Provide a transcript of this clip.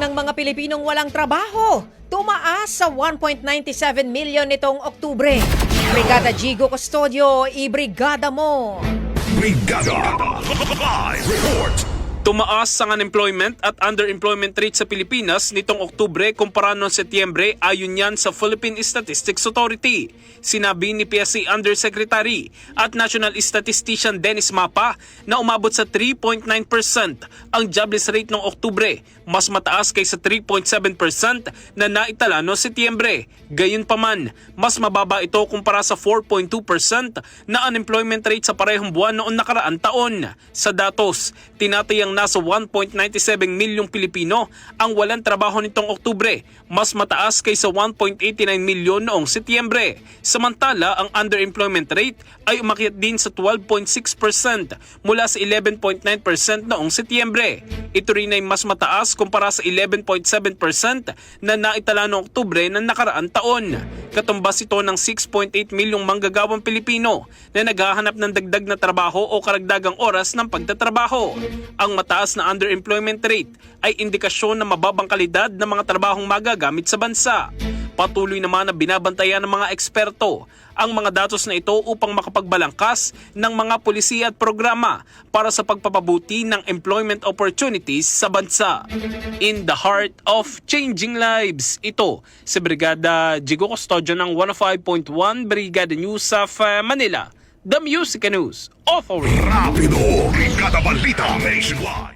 ng mga Pilipinong walang trabaho. Tumaas sa 1.97 million nitong Oktubre. Brigada Gigo Custodio, ibrigada mo! Brigada Live Report Tumaas ang unemployment at underemployment rate sa Pilipinas nitong Oktubre kumpara noong Setyembre ayon yan sa Philippine Statistics Authority. Sinabi ni PSC Undersecretary at National Statistician Dennis Mapa na umabot sa 3.9% ang jobless rate noong Oktubre, mas mataas kaysa 3.7% na naitala noong Setyembre. Gayunpaman, mas mababa ito kumpara sa 4.2% na unemployment rate sa parehong buwan noong nakaraan taon. Sa datos, tinatayang nasa 1.97 milyong Pilipino ang walang trabaho nitong Oktubre, mas mataas kaysa 1.89 milyon noong Setyembre. Samantala, ang underemployment rate ay umakyat din sa 12.6% mula sa 11.9% noong Setyembre. Ito rin ay mas mataas kumpara sa 11.7% na naitala noong Oktubre ng nakaraan taon. Katumbas ito ng 6.8 milyong manggagawang Pilipino na naghahanap ng dagdag na trabaho o karagdagang oras ng pagtatrabaho. Ang mataas na underemployment rate ay indikasyon na mababang kalidad ng mga trabahong magagamit sa bansa. Patuloy naman na binabantayan ng mga eksperto ang mga datos na ito upang makapagbalangkas ng mga polisiya at programa para sa pagpapabuti ng employment opportunities sa bansa. In the heart of changing lives, ito si Brigada Jigo Custodio ng 105.1 Brigada News of Manila, The Music News Authority. Rapido Brigada Balita Nationwide